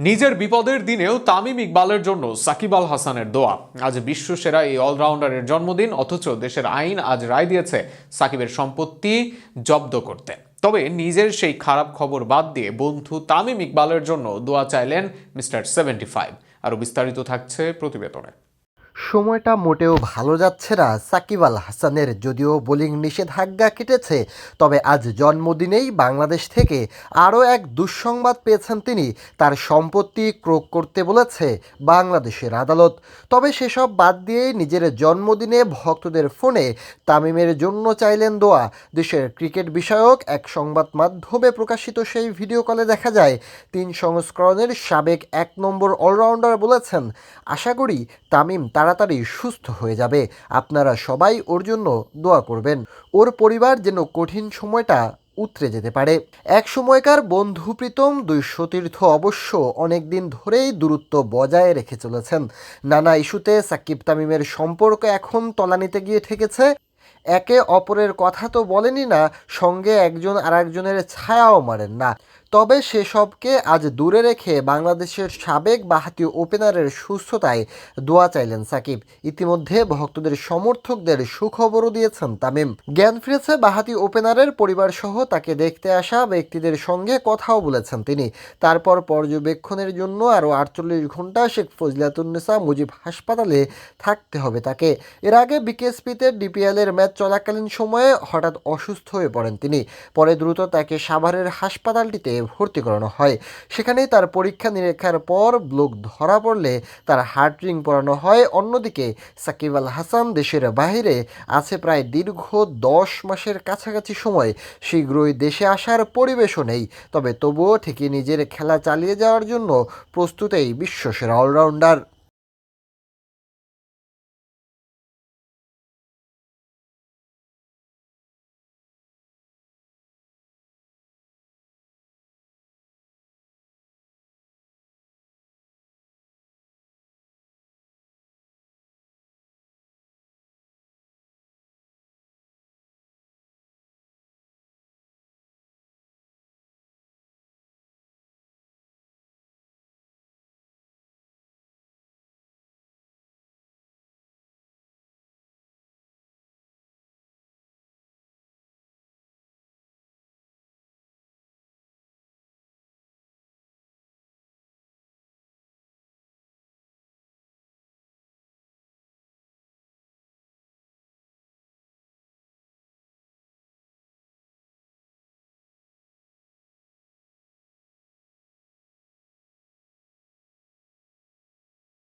নিজের বিপদের দিনেও তামিম ইকবালের জন্য সাকিব আল হাসানের দোয়া। আজ বিশ্ব সেরা এই অলরাউন্ডারের জন্মদিন, অথচ দেশের আইন আজ রায় দিয়েছে সাকিবের সম্পত্তি জব্দ করতে। তবে নিজের সেই খারাপ খবর বাদ দিয়ে বন্ধু তামিম ইকবালের জন্য দোয়া চাইলেন মিস্টার সেভেন্টি ফাইভ। আরও বিস্তারিত থাকছে প্রতিবেদনে। সময়টা মোটেও ভালো যাচ্ছে না সাকিব আল হাসানের, যদিও বোলিং নিষেধাজ্ঞা কেটেছে। তবে আজ জন্মদিনেই বাংলাদেশ থেকে আরও এক দুঃসংবাদ পেয়েছেন তিনি। তার সম্পত্তি ক্রোক করতে বলেছে বাংলাদেশের আদালত। তবে সেসব বাদ দিয়ে নিজের জন্মদিনে ভক্তদের ফোনে তামিমের জন্য চাইলেন দোয়া। দেশের ক্রিকেট বিষয়ক এক সংবাদ মাধ্যমে প্রকাশিত সেই ভিডিও কলে দেখা যায়, তিন সংস্করণের সাবেক এক নম্বর অলরাউন্ডার বলেছেন, আশা করি তামিম তাড়াতাড়ি সুস্থ হয়ে যাবে। আপনারা সবাই ওর জন্য দোয়া করবেন। ওর পরিবার যেন কঠিন সময়টা উতরে যেতে পারে। এক সময়কার বন্ধু প্রীতম দুই সতীর্থ অবশ্য অনেক দিন ধরেই দূরত্ব বজায় রেখে চলেছেন। নানা ইস্যুতে সাকিব তামিমের সম্পর্ক এখন তলানিতে গিয়ে ঠেকেছে। একে অপরের কথা তো বলেনই না, সঙ্গে একজন আরেকজনের ছায়াও মারেন না। তবে সেসবকে আজ দূরে রেখে বাংলাদেশের সাবেক বাহাতি ওপেনারের সুস্থতায় দোয়া চাইলেন সাকিব। ইতিমধ্যে ভক্তদের সমর্থকদের সুখবরও দিয়েছেন তামিম। জ্ঞান ফিরেছে বাহাতি ওপেনারের পরিবার সহ তাকে দেখতে আসা ব্যক্তিদের সঙ্গে কথাও বলেছেন তিনি। তারপর পর্যবেক্ষণের জন্য আরও আটচল্লিশ ঘণ্টা শেখ ফজলাতুন্নেসা মুজিব হাসপাতালে থাকতে হবে তাকে। এর আগে বিকেএসপিতে ডিপিএলের ম্যাচ চলাকালীন সময়ে হঠাৎ অসুস্থ হয়ে পড়েন তিনি। পরে দ্রুত তাকে সাভারের হাসপাতালটিতে ভর্তি করানো হয়। সেখানেই তার পরীক্ষা নিরীক্ষার পর ব্লক ধরা পড়লে তার হার্ট রিং পরানো হয়। অন্যদিকে সাকিব আল হাসান দেশের বাইরে আছে প্রায় দীর্ঘ দশ মাসের কাছাকাছি সময়। শীঘ্রই দেশে আসার পরিবেশও নেই। তবে তবুও ঠিকই নিজের খেলা চালিয়ে যাওয়ার জন্য প্রস্তুতেই বিশ্বসেরা অলরাউন্ডার।